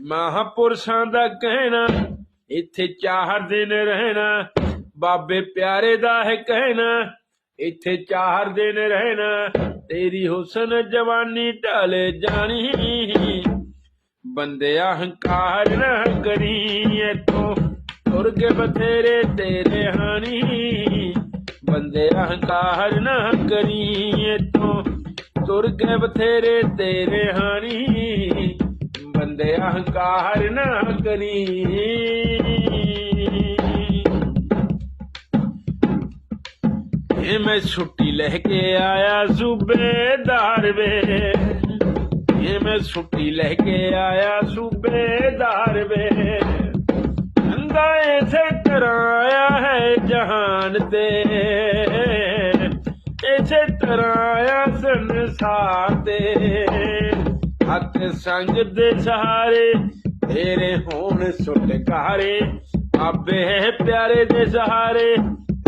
ਮਹਾਪੁਰਸ਼ਾਂ ਦਾ ਕਹਿਣਾ, ਇੱਥੇ ਚਾਰ ਦਿਨ ਰਹਿਣਾ, ਬਾਬੇ ਪਿਆਰੇ ਦਾ ਹੈ ਕਹਿਣਾ, ਇੱਥੇ ਚਾਰ ਦਿਨ ਰਹਿਣਾ, ਤੇਰੀ ਹੁਸਨ ਜਵਾਨੀ ਢਲ ਜਾਣੀ। ਬੰਦੇ ਅਹੰਕਾਰ ਨਾ ਕਰੀ, ਇਥੋਂ ਤੁਰ ਕੇ ਬਥੇਰੇ ਤੇਰੇ ਹਾਨੀ ਬੰਦੇ ਅਹੰਕਾਰ ਨਾ ਕਰੀ, ਇਥੋਂ ਤੁਰ ਕੇ ਬਥੇਰੇ ਤੇਰੇ ਹਾਨੀ ਬੰਦੇ ਅਹੰਕਾਰ ਨਾ ਕਰੀ। ਇਹ ਮੈਂ ਛੁੱਟੀ ਲੈ ਕੇ ਆਇਆ ਸੂਬੇਦਾਰ ਵੇ। ਇਹ ਮੈਂ ਛੁੱਟੀ ਲੈ ਕੇ ਆਇਆ ਸੂਬੇਦਾਰ ਵੇ। ਅੰਦਾ ਇਸੇ ਤਰ੍ਹਾਂ ਆਇਆ ਹੈ ਜਹਾਨ ਤੇ। ਇਸੇ ਤਰ੍ਹਾਂ ਆ ਸੰਸਾਰ ਤੇ। ਹੱਥ ਸੰਗ ਦੇ ਸਹਾਰੇ, ਤੇਰੇ ਹੋਣ ਛੁਟਕਾਰੇ ਆਬੇ ਪਿਆਰੇ ਦੇ ਸਹਾਰੇ,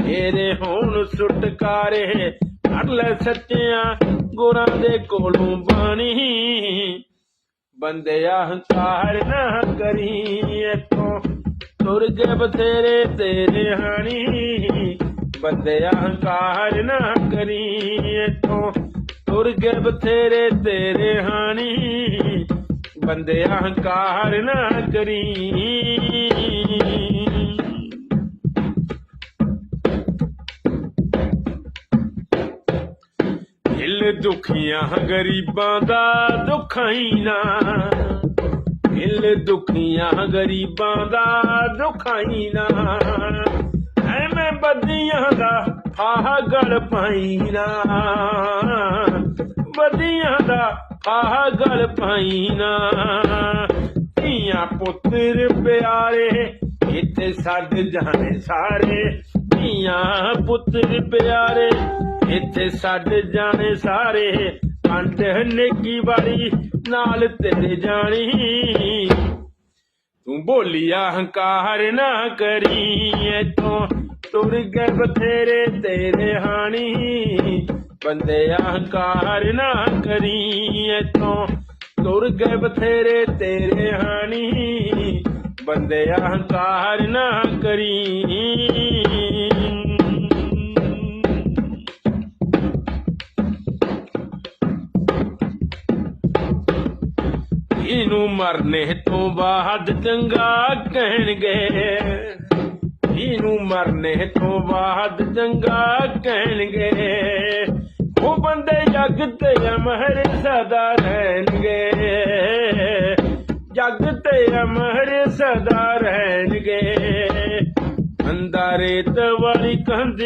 ਤੇਰੇ ਹੋਣ ਛੁਟਕਾਰੇ ਕੱਢ ਲੈ ਸੱਚਿਆਂ ਗੁਰਾਂ ਦੇ ਕੋਲੋਂ ਬਾਣੀ। ਬੰਦੇ ਅਹੰਕਾਰ ਨਾ ਕਰੀ ਇਥੋਂ ਤੁਰ ਕੇ ਬਥੇਰੇ ਤੇਰੇ ਹਾਣੀ। ਬੰਦੇ ਅਹੰਕਾਰ ਨਾ ਕਰੀ ਇਥੋਂ ਤੁਰ ਕੇ ਬਥੇਰੇ ਤੇਰੇ ਹਾਣੀ, ਬੰਦੇ ਅਹੰਕਾਰ ਨਾ ਕਰੀ। ਦਿਲ ਦੁਖੀਆਂ ਗਰੀਬਾਂ ਦਾ ਦੁੱਖਾਂ ਹੀ ਨਾ। ਦਿਲ ਦੁਖੀਆਂ ਗਰੀਬਾਂ ਦਾ ਦੁੱਖਾਂ ਹੀ ਨਾ। ਐਵੇਂ ਬੱਦੀਆਂ ਦਾ ਆਹ ਗਲ ਪਾਈ ਨਾ। ਬੱਦੀਆਂ ਦਾ ਆਹ ਗਲ ਪਾਈ ਨਾ। ਧੀਆਂ ਪੁੱਤਰ ਪਿਆਰੇ, ਇੱਥੇ ਛੱਡ ਜਾਣੇ ਸਾਰੇ। ਧੀਆਂ ਪੁੱਤਰ ਪਿਆਰੇ, ਇੱਥੇ ਛੱਡ ਜਾਣੇ ਸਾਰੇ। ਕੰਟ ਨੇਕੀ ਵਾਰੀ ਨਾਲ ਤੇਰੇ ਜਾਣੀ। ਤੂੰ ਬੋਲੀਆ ਹੰਕਾਰ ਨਾ ਕਰੀ, ਇਥੋਂ ਤੁਰ ਗਏ ਬਥੇਰੇ ਤੇਰੇ ਹਾਣੀ। ਬੰਦੇ ਅਹੰਕਾਰ ਨਾ ਕਰੀ ਇਥੋਂ। ਤੁਰ ਗਏ ਬਥੇਰੇ ਤੇਰੇ ਹਾਣੀ ਬੰਦੇ ਅਹੰਕਾਰ ਨਾ ਕਰੀ। ਇਹਨੂੰ ਮਰਨੇ ਤੋਂ ਬਾਅਦ ਚੰਗਾ ਕਹਿਣਗੇ। ਇਹਨੂੰ ਮਰਨੇ ਤੋਂ ਬਾਅਦ ਚੰਗਾ ਕਹਿਣਗੇ। ਉਹ ਬੰਦੇ ਜੱਗ ਤੇ ਅਮਰ ਸਦਾ ਰਹਿਣਗੇ। ਜੱਗ ਤੇ ਅਮਰ ਸਦਾ ਰਹਿਣਗੇ। ਅੰਦਾਰੇ ਵਾਲੀ ਕੰਧ,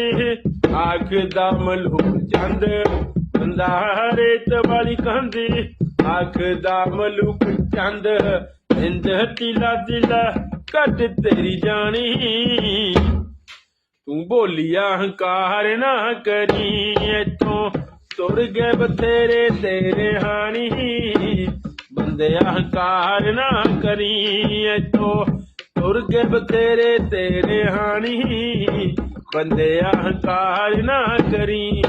ਆਖ ਦਾ ਮਲੂਕ ਚੰਦ। ਅੰਦਾਰੇ ਵਾਲੀ ਕੰਧ, ਆਖ ਦਾ ਮਲੂਕ ਚੰਦ। ਇੰਦ ਤਿਲਾ ਤਿਲਾ ਕੱਟ ਤੇਰੀ ਜਾਣੀ। ਤੂੰ ਬੋਲੀਆ ਹੰਕਾਰ ਨਾ ਕਰੀ, ਇਥੋਂ ਤੁਰ ਗਏ ਬਥੇਰੇ ਤੇਰੇ ਹਾਣੀ। ਬੰਦੇ ਅਹੰਕਾਰ ਨਾ ਕਰੀ ਇਥੋਂ। ਤੁਰ ਗਏ ਬਥੇਰੇ ਤੇਰੇ ਹਾਣੀ। ਬੰਦੇ ਅਹੰਕਾਰ ਨਾ ਕਰੀ।